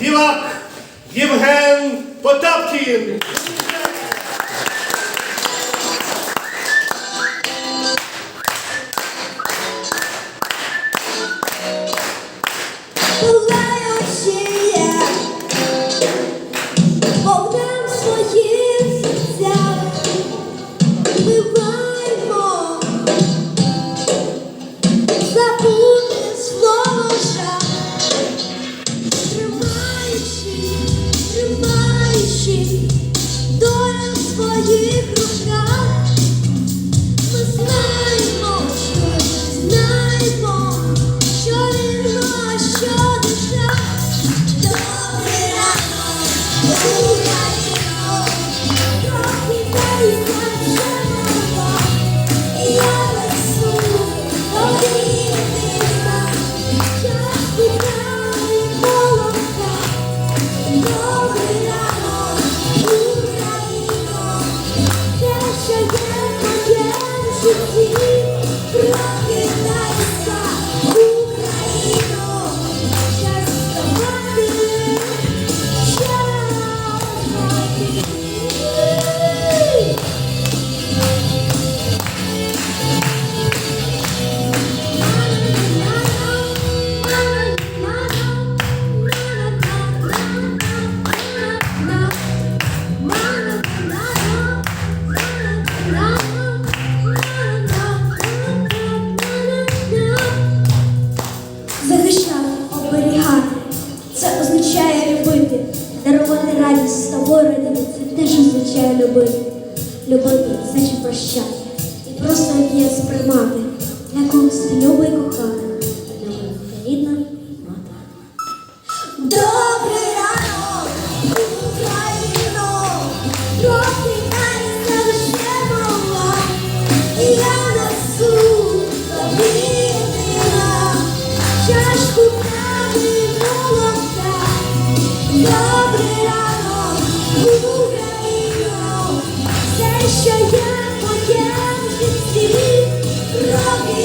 Дівак Євген Потапкін. твоїх руках. Thank you. дарувати радість з тобою родини це теж означає любити. Любити значить чи прощати. І просто об'єкт сприймати, для когось ти любий, кохати. моя, моя житті, робі.